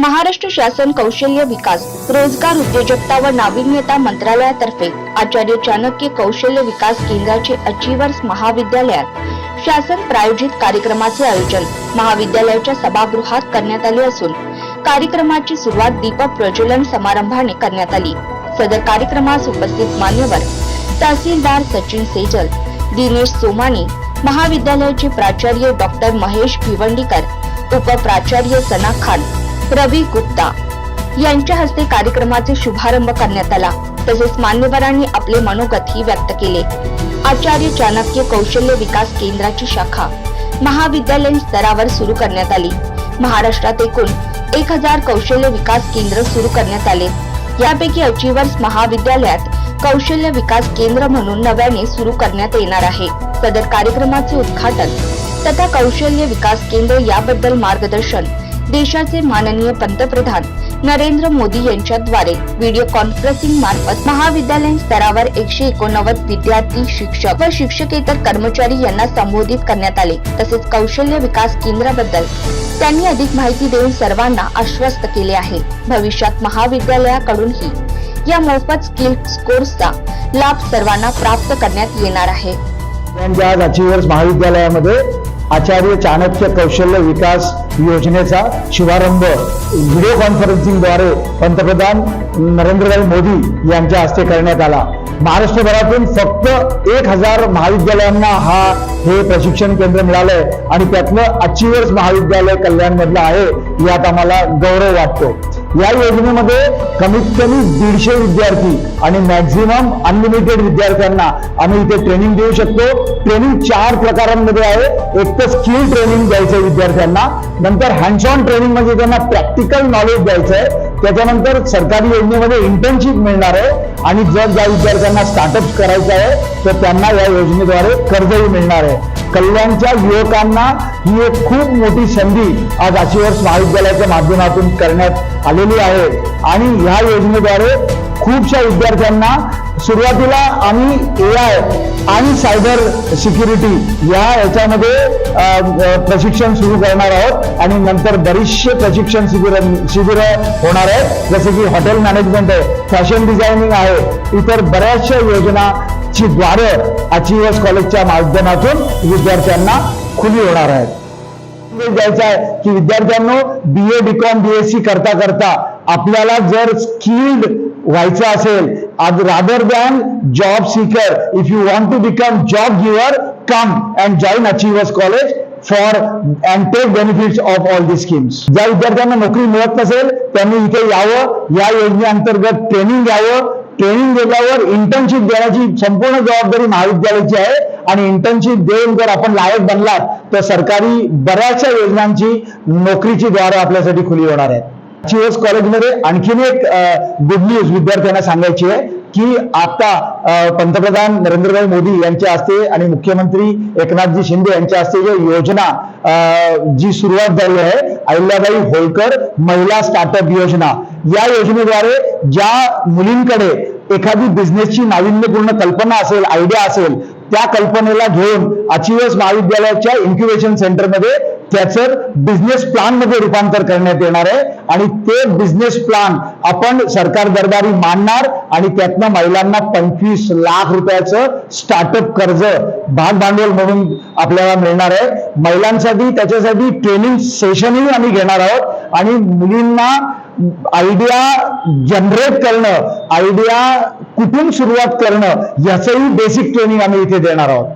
महाराष्ट्र शासन कौशल्य विकास रोजगार उद्योजकता व नाविन्यता मंत्रालयातर्फे आचार्य चाणक्य कौशल्य विकास केंद्राचे अचिव्हर्स महाविद्यालयात शासन प्रायोजित कार्यक्रमाचे आयोजन महाविद्यालयाच्या सभागृहात करण्यात आले असून कार्यक्रमाची सुरुवात दीपक प्रज्वलन समारंभाने करण्यात आली. सदर कार्यक्रमास उपस्थित मान्यवर तहसीलदार सचिन सेजल दिनेश सोमानी महाविद्यालयाचे प्राचार्य डॉक्टर महेश भिवंडीकर उपप्राचार्य सना खान रवी गुप्ता. यांच्या हस्ते कार्यक्रमाचे शुभारंभ करण्यात आला. तसेच मान्यवरांनी आपले मनोगतही व्यक्त केले. आचार्य चाणक्य कौशल्य विकास केंद्राची शाखा. महाविद्यालयीन स्तरावर सुरू करण्यात आली. महाराष्ट्रात एकूण एक हजार कौशल्य विकास केंद्र सुरू करण्यात आले. यापैकी अचिवर्स महाविद्यालयात कौशल्य विकास केंद्र म्हणून नव्याने सुरू करण्यात येणार आहे. सदर कार्यक्रमाचे उद्घाटन तथा कौशल्य विकास केंद्र याबद्दल मार्गदर्शन देशाचे माननीय पंतप्रधान नरेंद्र मोदी यांच्याद्वारे व्हिडिओ कॉन्फरन्सिंग मार्फत महाविद्यालयीन स्तरावर एकशे एकोणनव्वद विद्यार्थी शिक्षक व शिक्षकेतर कर्मचारी यांना संबोधित करण्यात आले. तसेच कौशल्य विकास केंद्राबद्दल त्यांनी अधिक माहिती देऊन सर्वांना आश्वस्त केले आहे. भविष्यात महाविद्यालयाकडूनही या मोफत स्किल कोर्सचा लाभ सर्वांना प्राप्त करण्यात येणार आहे. महाविद्यालयामध्ये आचार्य चाणक्य कौशल्य विकास योजनेचा शुभारंभ व्हिडिओ कॉन्फरन्सिंगद्वारे पंतप्रधान नरेंद्रभाई मोदी यांच्या हस्ते करण्यात आला. महाराष्ट्रभरातून फक्त एक हजार महाविद्यालयांना हा हे प्रशिक्षण केंद्र मिळालंय आणि त्यातलं अचिवर्स महाविद्यालय कल्याणमधलं आहे यात आम्हाला गौरव वाटतो. या योजनेमध्ये कमीत कमी दीडशे विद्यार्थी आणि मॅक्झिमम अनलिमिटेड विद्यार्थ्यांना आम्ही इथे ट्रेनिंग देऊ शकतो. ट्रेनिंग चार प्रकारांमध्ये आहे. एक तर स्किल ट्रेनिंग द्यायचं विद्यार्थ्यांना नंतर हँड्स ऑन ट्रेनिंग म्हणजे त्यांना प्रॅक्टिकल नॉलेज द्यायचं आहे त्याच्यानंतर सरकारी योजनेमध्ये इंटर्नशिप मिळणार आहे. आणि जर ज्या विद्यार्थ्यांना स्टार्टअप करायचं आहे तर त्यांना या योजनेद्वारे कर्जही मिळणार आहे. कल्याणच्या युवकांना ही एक खूप मोठी संधी आज अचिव्हर्स महाविद्यालयाच्या माध्यमातून करण्यात आलेली आहे. आणि ह्या योजनेद्वारे खूपशा विद्यार्थ्यांना सुरुवातीला आम्ही ए आय आणि सायबर सिक्युरिटी या याच्यामध्ये प्रशिक्षण सुरू करणार आहोत आणि नंतर बरीचशे प्रशिक्षण शिबिर शिबिरं होणार आहेत. जसे की हॉटेल मॅनेजमेंट आहे फॅशन डिझायनिंग आहे इतर बऱ्याचशा योजनाची द्वारे अचिव्हर्स कॉलेजच्या माध्यमातून विद्यार्थ्यांना खुली होणार आहेत. जायचं आहे की विद्यार्थ्यांनो B A B com B S C करता करता आपल्याला जर स्किल्ड व्हायचं असेल. आज rather than job seeker if you want to become job giver come and join achievers college for and take benefits of all the schemes ज्या विद्यार्थ्यांना नोकरी मिळत नसेल त्यांनी इथे यावं. या योजनेअंतर्गत ट्रेनिंग घ्यावं. ट्रेनिंग दिल्यावर इंटर्नशिप देण्याची संपूर्ण जबाबदारी महाविद्यालयाची आहे. आणि इंटर्नशिप देऊन जर आपण लायक बनलात तर सरकारी बऱ्याचशा योजनांची नोकरीची द्वारं आपल्यासाठी खुली होणार आहेत. चिओस कॉलेजमध्ये आणखीन एक गुड न्यूज विद्यार्थ्यांना सांगायची आहे की आता पंतप्रधान नरेंद्रभाई मोदी यांच्या हस्ते आणि मुख्यमंत्री एकनाथजी शिंदे यांच्या हस्ते जो योजना जी सुरुवात झाली आहे अहिल्याबाई होळकर महिला स्टार्टअप योजना. या योजनेद्वारे ज्या मुलींकडे एखादी बिझनेसची नाविन्यपूर्ण कल्पना असेल आयडिया असेल त्या कल्पनेला घेऊन अचिवस महाविद्यालयाच्या इन्क्युबेशन सेंटरमध्ये त्याचं बिझनेस प्लानमध्ये रूपांतर करण्यात येणार आहे. आणि ते बिझनेस प्लान आपण सरकार दरबारी मांडणार आणि त्यातनं महिलांना पंचवीस लाख रुपयाचं स्टार्टअप कर्ज भागभांडवल म्हणून आपल्याला मिळणार आहे. महिलांसाठी त्याच्यासाठी ट्रेनिंग सेशनही आम्ही घेणार आहोत. आणि मुलींना आयडिया जनरेट करणं आयडिया कुठून सुरुवात करणं याचंही बेसिक ट्रेनिंग आम्ही इथे देणार आहोत.